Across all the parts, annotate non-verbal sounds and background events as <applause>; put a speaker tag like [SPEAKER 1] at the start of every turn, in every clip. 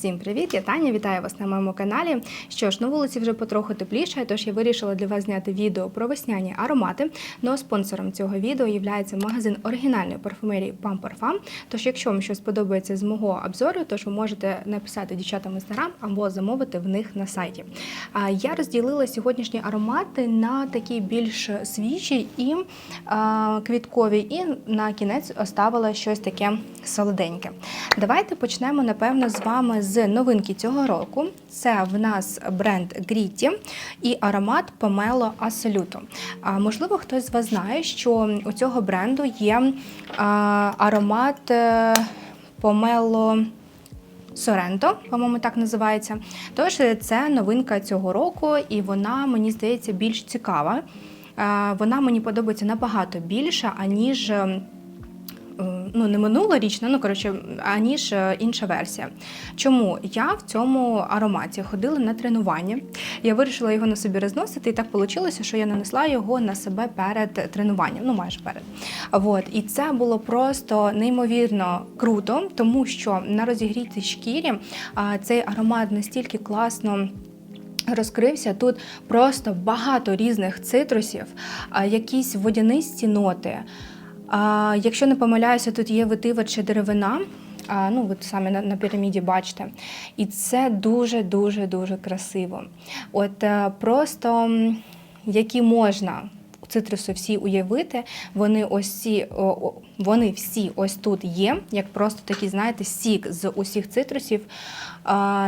[SPEAKER 1] Всім привіт! Я Таня, вітаю вас на моєму каналі. Що ж, на вулиці вже потроху тепліше, тож я вирішила для вас зняти відео про весняні аромати. Ну а спонсором цього відео є магазин оригінальної парфумерії Pam Parfum. Тож, якщо вам щось подобається з мого обзору, тож ви можете написати дівчатам в інстаграм або замовити в них на сайті. Я розділила сьогоднішні аромати на такі більш свіжі і квіткові, і на кінець оставила щось таке солоденьке. Давайте почнемо, напевно, з вами новинки цього року. Це в нас бренд Gritty і аромат Pomelo Assoluto. А, можливо, хтось з вас знає, що у цього бренду є аромат е, Pomelo Соренто, по-моєму, так називається. Тож це новинка цього року, і вона мені здається більш цікава. Е, Вона мені подобається набагато більше, аніж. Ну, не минулорічна, ну коротше, аніж е, інша версія. Чому я в цьому ароматі ходила на тренування? Я вирішила його на собі розносити, і так вийшло, що я нанесла його на себе перед тренуванням, ну майже перед. От. І це було просто неймовірно круто, тому що на розігрітій шкірі цей аромат настільки класно. Розкрився тут просто багато різних цитрусів, якісь водянисті ноти. А, Якщо не помиляюся, тут є витива чи деревина. А, ну, от саме на, на піраміді бачите. І це дуже-дуже дуже красиво. От е, просто які можна цитруси всі уявити, вони ось ці, вони всі ось тут є, як просто такий, знаєте, сік з усіх цитрусів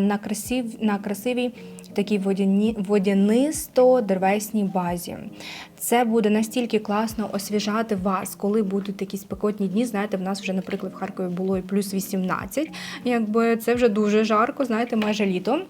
[SPEAKER 1] на, красив, на красивій такій водяні, водянисто-дервесній базі. Це буде настільки класно освіжати вас, коли будуть такі спекотні дні. Знаєте, в нас вже, наприклад, в Харкові було і плюс 18, якби це вже дуже жарко, знаєте, майже літо.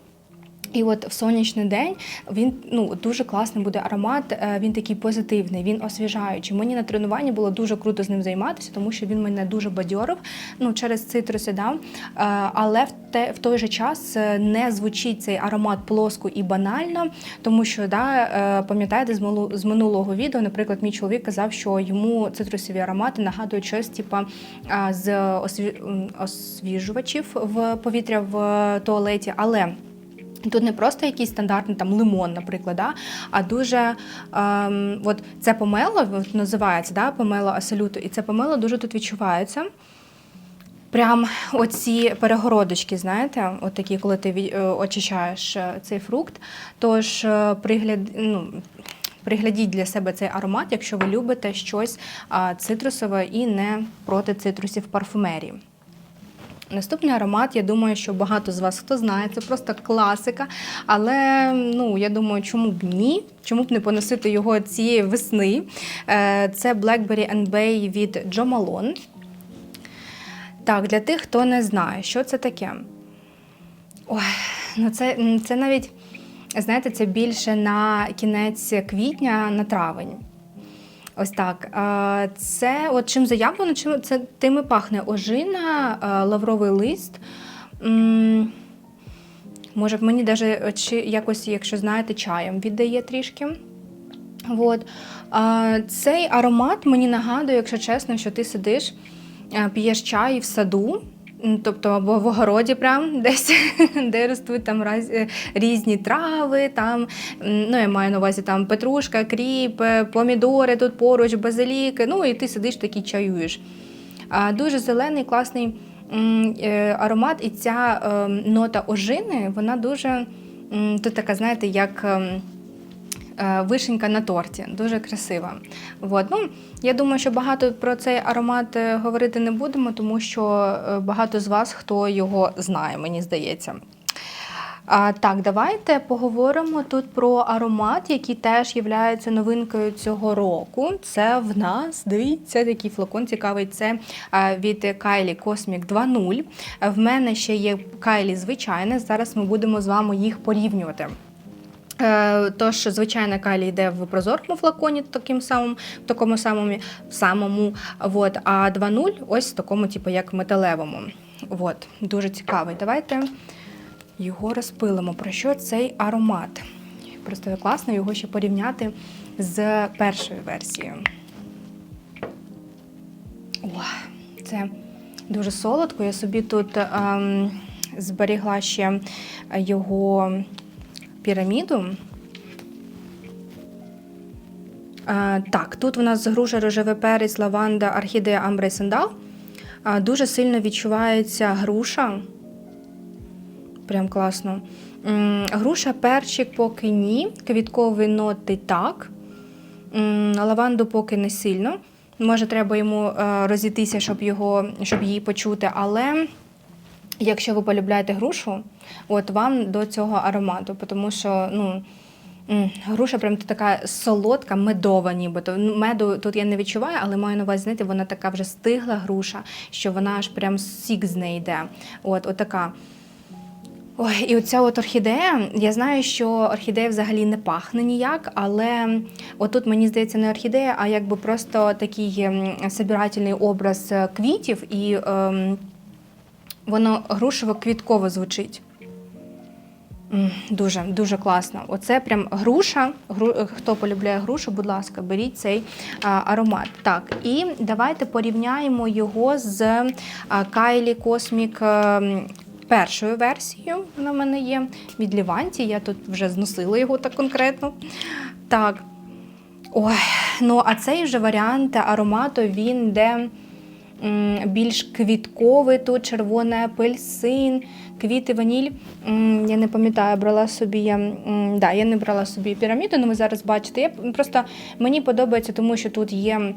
[SPEAKER 1] І от в сонячний день він ну дуже класний буде аромат. е, Він такий позитивний, він освіжаючий. Мені на тренуванні було дуже круто з ним займатися, тому що він мене дуже бадьорив, ну через цитруси, да. Е, Але в те в той же час е, не звучить цей аромат плоско і банально, тому що да, пам'ятаєте з минулого, відео, наприклад, мій чоловік казав, що йому цитрусові аромати нагадують щось, типа з освіжувачів в повітря в туалеті, але. Тут не просто якийсь стандартний там лимон, наприклад, да? а дуже ем, от це помело називається да? помело асалюту, і це помело дуже тут відчувається. Прям оці перегородочки, знаєте, от такі, коли ти е, очищаєш е, цей фрукт. Тож е, пригляд, ну, приглядіть для себе цей аромат, якщо ви любите щось цитрусове і не проти цитрусів парфумерії. Наступний аромат, я думаю, що багато з вас хто знає, це просто класика. Але ну я думаю, чому б ні? Чому б не поносити його цієї весни? Е, Це Blackberry and Bay від Jo Malone. Так, для тих, хто не знає, що це таке. Ой, ну це, це навіть, знаєте, це більше на кінець квітня, на травень. Ось так. Це от чим заявлено, чим це тим і пахне ожина, лавровий лист. Може, мені навіть чи якось, якщо знаєте, чаєм віддає трішки. От. Цей аромат мені нагадує, якщо чесно, що ти сидиш, п'єш чай в саду. Тобто або в огороді, прям <laughs> десь, де ростуть там раз- е, різні трави, там, ну я маю на увазі там петрушка, кріп, е, помідори тут поруч, базилік, ну і ти сидиш такий чаюєш. А, Дуже зелений, класний е, аромат, і ця е, нота ожини, вона дуже тут така, знаєте, як. Е, Вишенька на торті, дуже красива. От. Ну, я думаю, що багато про цей аромат е, говорити не будемо, тому що е, багато з вас хто його знає, мені здається. А, так, давайте поговоримо тут про аромат, який теж є новинкою цього року. Це в нас, дивіться, такий флакон цікавий. Це від Kylie Cosmic 2.0. В мене ще є Kylie звичайне. Зараз ми будемо з вами їх порівнювати. Е, Тож, звичайно, калій йде в прозорому флаконі, таким самим, в такому самому, самому от, а 2.0 ось в такому, типу, як металевому. От, дуже цікавий. Давайте його розпилимо. Про що цей аромат? Просто класно його ще порівняти з першою версією. О, це дуже солодко. Я собі тут ем, зберігла ще його піраміду. Е, Так, тут у нас груша, рожевий перець, лаванда, орхідея, амбра і сандал. Е, Дуже сильно відчувається груша. Прям класно. Груша, перчик поки ні. Квіткові ноти так. Лаванду поки не сильно. Може, треба йому е, розійтися, щоб, його, щоб її почути. Але якщо ви полюбляєте грушу, от вам до цього аромату, тому що ну, груша прям така солодка, медова, нібито. Меду тут я не відчуваю, але маю на увазі, знаєте, вона така вже стигла груша, що вона аж прям сік з неї йде. От, от така. Ой, і оця от орхідея, я знаю, що орхідея взагалі не пахне ніяк, але отут мені здається не орхідея, а якби просто такий собирательний образ е, квітів, і ем, воно грушево-квітково звучить. Дуже, дуже класно. Оце прям груша. Гру, хто полюбляє грушу, будь ласка, беріть цей а, аромат. Так, і давайте порівняємо його з Cosmic ем, першою версією. Вона в мене є від Ліванті. Я тут вже зносила його так конкретно. Так. Ой, ну а цей вже варіант аромату він йде м, більш квітковий, тут червоний апельсин, квіти, ваніль. Я не пам'ятаю, брала собі я. Да, я не брала собі піраміду, але ви зараз бачите. Я просто мені подобається, тому що тут є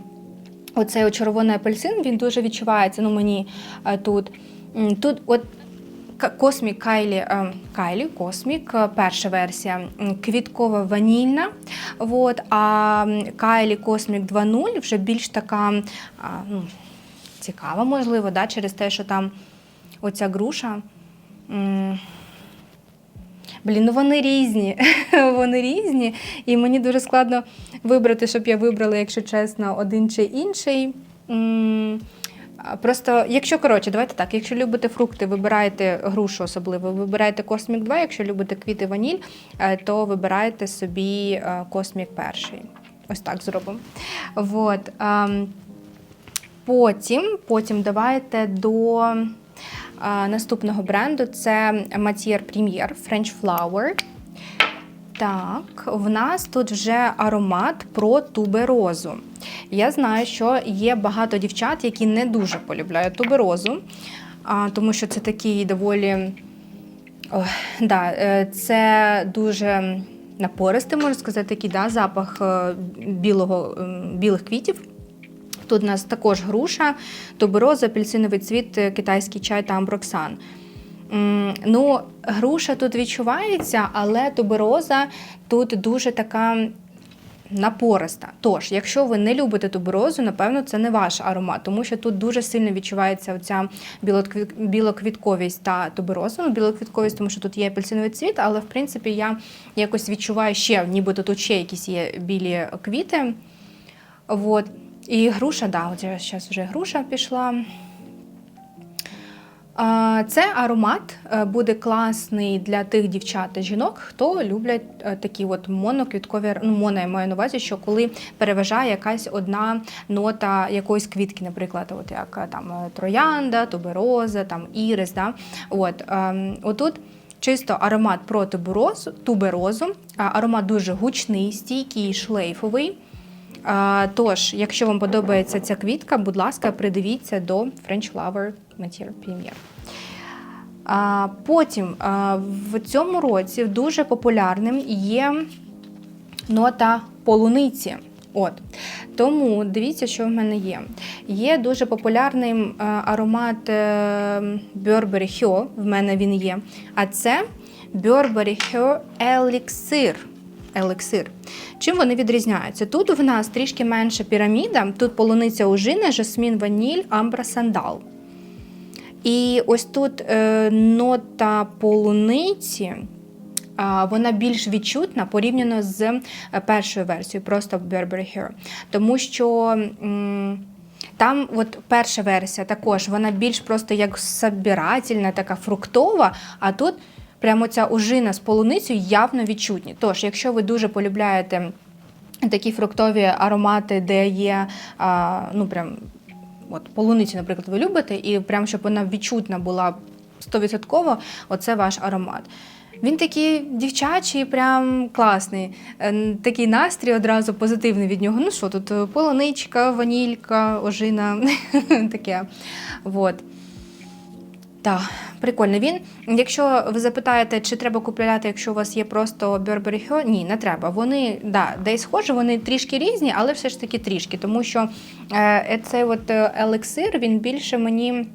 [SPEAKER 1] оцей червоний апельсин, він дуже відчувається. Ну, мені е, тут. Тут от Космік Кайлі, е, Кайлі Космік, е, перша версія квіткова ванільна. От, а Кайлі Космік 2.0 вже більш така ну, цікава, можливо, да, через те, що там оця груша. Блін, ну вони різні. <laughs> вони різні. І мені дуже складно вибрати, щоб я вибрала, якщо чесно, один чи інший. Просто, якщо коротше, давайте так, якщо любите фрукти, вибираєте грушу особливо, вибираєте Космік 2, якщо любите квіти ваніль, е, то вибираєте собі е, Космік перший. Ось так зробимо. Вот. Потім, потім давайте до а, наступного бренду. Це Matier Premier French Flower. Так, в нас тут вже аромат про туберозу. Я знаю, що є багато дівчат, які не дуже полюбляють туберозу, а, тому що це такий доволі. Ой, да, е, це дуже напористий, можна сказати, такий да, запах е, білого, білих квітів. Тут у нас також груша, тубероза, апельсиновий цвіт, е, китайський чай та амброксан. Ну, груша тут відчувається, але тубероза тут дуже така напориста. Тож, якщо ви не любите туберозу, напевно, це не ваш аромат, тому що тут дуже сильно відчувається оця білоквітковість та тубероза. Ну, білоквітковість, тому що тут є апельсиновий цвіт, але в принципі я якось відчуваю ще, нібито тут ще якісь є білі квіти. Вот. І груша, да, от зараз вже груша пішла. Це аромат е, буде класний для тих дівчат та жінок, хто люблять е, такі от моноквіткові ну, моно, я маю на увазі, що коли переважає якась одна нота якоїсь квітки, наприклад, от як е, там троянда, тубероза, там ірис. Да? От, ем, отут чисто аромат про туберозу, туберозу. Аромат дуже гучний, стійкий, шлейфовий. Тож, якщо вам подобається ця квітка, будь ласка, придивіться до French Flower Matière Premier. Потім в цьому році дуже популярним є нота полуниці. От. Тому дивіться, що в мене є. Є дуже популярним е, аромат е, Burberry Hue, в мене він є. А це Burberry Hue Elixir. Елексир. Чим вони відрізняються? Тут в нас трішки менша піраміда, тут полуниця ужина, жасмін, ваніль, амбра, сандал. І ось тут е, нота полуниці, вона більш відчутна порівняно з е, першою версією, просто Burberry Hero. Тому що там от перша версія також, вона більш просто як собирательна, така фруктова, а тут прямо ця ужина з полуницею явно відчутні. Тож, якщо ви дуже полюбляєте такі фруктові аромати, де є а, ну прям от полуницю, наприклад, ви любите, і прям щоб вона відчутна була 100% оце ваш аромат. Він такий дівчачий, прям класний. Е, Такий настрій одразу позитивний від нього. Ну що тут, полуничка, ванілька, ожина, <laughs> таке. Вот. Так, прикольно. Він, якщо ви запитаєте, чи треба купляти, якщо у вас є просто Burberry Her, ні, не треба. Вони да, десь схожі, вони трішки різні, але все ж таки трішки. Тому що е, цей от е, елексир, він більше мені.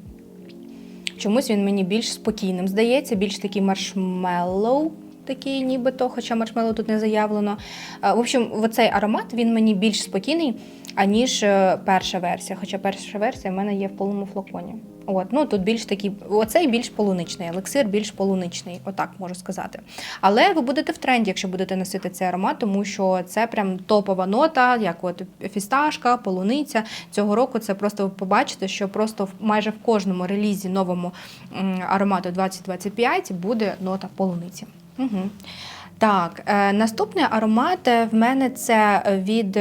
[SPEAKER 1] Чомусь він мені більш спокійним здається, більш такий маршмеллоу, такий нібито, хоча маршмеллоу тут не заявлено. Е, В общем, оцей аромат він мені більш спокійний, аніж е, перша версія. Хоча перша версія в мене є в полому флаконі. От, ну тут більш такий, оцей більш полуничний, елексир більш полуничний, отак можу сказати. Але ви будете в тренді, якщо будете носити цей аромат, тому що це прям топова нота, як от фісташка, полуниця. Цього року це просто ви побачите, що просто в- майже в кожному релізі новому аромату 2025 буде нота полуниці. Угу. Так, е, наступний аромат е, в мене це від.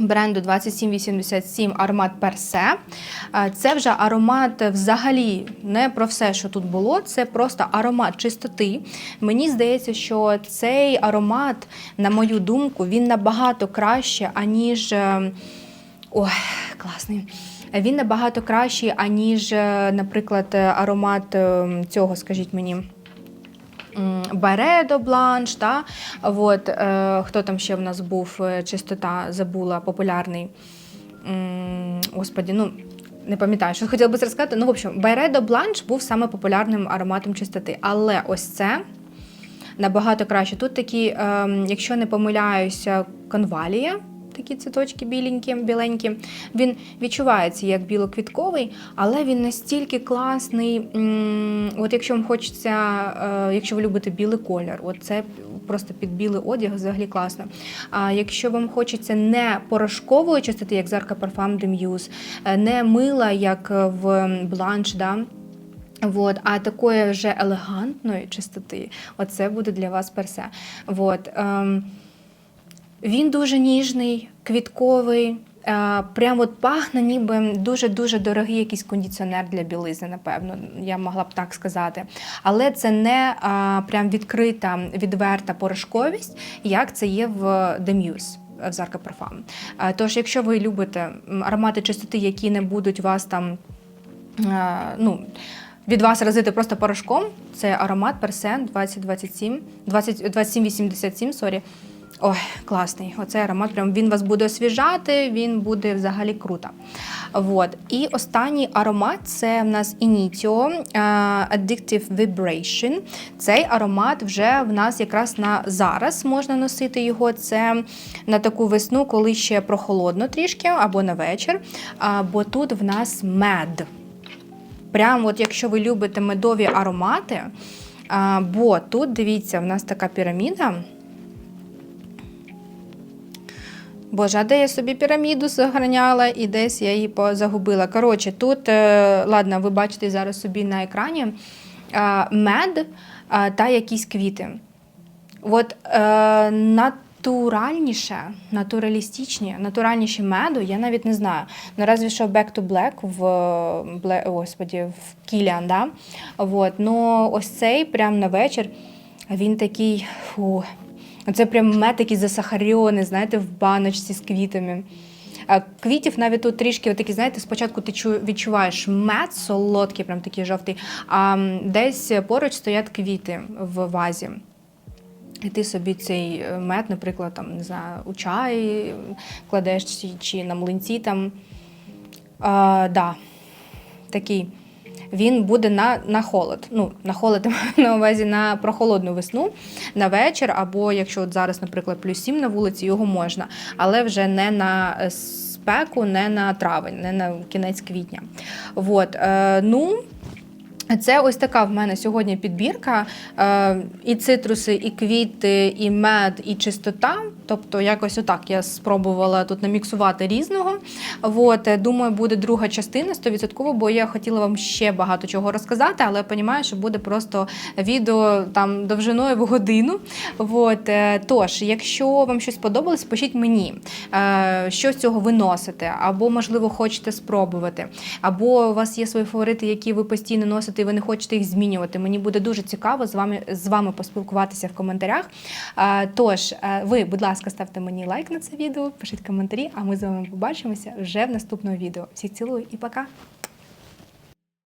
[SPEAKER 1] Бренду 2787 аромат Персе. Це вже аромат взагалі не про все, що тут було. Це просто аромат чистоти. Мені здається, що цей аромат, на мою думку, він набагато краще, аніж. е, Ой, класний. Він набагато кращий, аніж, е, наприклад, аромат е, цього, скажіть мені. Бередо Бланш, та? От, е, хто там ще в нас був, е, чистота забула, популярний. Господі, ну. Не пам'ятаю, що хотіла би це розказати. Ну, в общем, Байредо Бланш був саме популярним ароматом чистоти. Але ось це набагато краще. Тут такі, ем, якщо не помиляюся, конвалія, такі цвіточки біленькі, біленькі. Він відчувається як білоквітковий, але він настільки класний. От якщо вам хочеться, е, якщо ви любите білий колір, от це просто під білий одяг взагалі класно. А якщо вам хочеться не порошкової чистоти, як Зарка Parfum de Muse, е, не мила, як в бланш, да, Вот, а такої вже елегантної чистоти, оце буде для вас персе. Вот, ем, він дуже ніжний, квітковий. е, Прямо от пахне, ніби дуже-дуже дорогий якийсь кондиціонер для білизни, напевно, я могла б так сказати. Але це не а, прям відкрита, відверта порошковість, як це є в Demuse. В Зарка Парфам. Е, Тож, якщо ви любите аромати чистоти, які не будуть вас там е, ну, від вас разити просто порошком. Це аромат Персен 2027, 20, 2787, сорі. Ой, класний. Оцей аромат, прям він вас буде освіжати, він буде взагалі круто. Вот. І останній аромат це в нас Initio е, Addictive Vibration. Цей аромат вже в нас якраз на зараз можна носити його. Це на таку весну, коли ще прохолодно трішки, або на вечір. Бо тут в нас мед. Прям от якщо ви любите медові аромати, бо тут дивіться, в нас така піраміда. Боже, а де я собі піраміду заграняла і десь я її позагубила. Коротше, тут, е, ладно, ви бачите зараз собі на екрані е, мед е, та якісь квіти. От натуральніше, натуралістичні, натуральніші меду, я навіть не знаю. Ну, разве що Back to Black в, Black, господі, в Кіліан, да? Вот. Ну, ось цей прям на вечір, він такий, фу, це прям мед такий засахарьоний, знаєте, в баночці з квітами. Квітів навіть тут трішки, такі, знаєте, спочатку ти відчуваєш мед солодкий, прям такий жовтий, а десь поруч стоять квіти в вазі. І ти собі цей е, мед, наприклад, там, не знаю, у чай кладеш чи на млинці там. А, да, такий. Він буде на, на холод. Ну, на холод <laughs> на увазі на прохолодну весну, на вечір, або якщо от зараз, наприклад, плюс 7 на вулиці, його можна, але вже не на е, спеку, не на травень, не на кінець квітня. Вот. Е, ну, це ось така в мене сьогодні підбірка. Е, і цитруси, і квіти, і мед, і чистота. Тобто, якось отак я спробувала тут наміксувати різного. От, е, думаю, буде друга частина 100%, бо я хотіла вам ще багато чого розказати, але я розумію, що буде просто відео там довжиною в годину. От, е, тож, якщо вам щось сподобалось, пишіть мені, е, що з цього ви носите, або, можливо, хочете спробувати, або у вас є свої фаворити, які ви постійно носите і ви не хочете їх змінювати. Мені буде дуже цікаво з вами з вами поспілкуватися в коментарях. Тож, ви, будь ласка, ставте мені лайк на це відео, пишіть коментарі, а ми з вами побачимося вже в наступному відео. Всіх цілую і пока!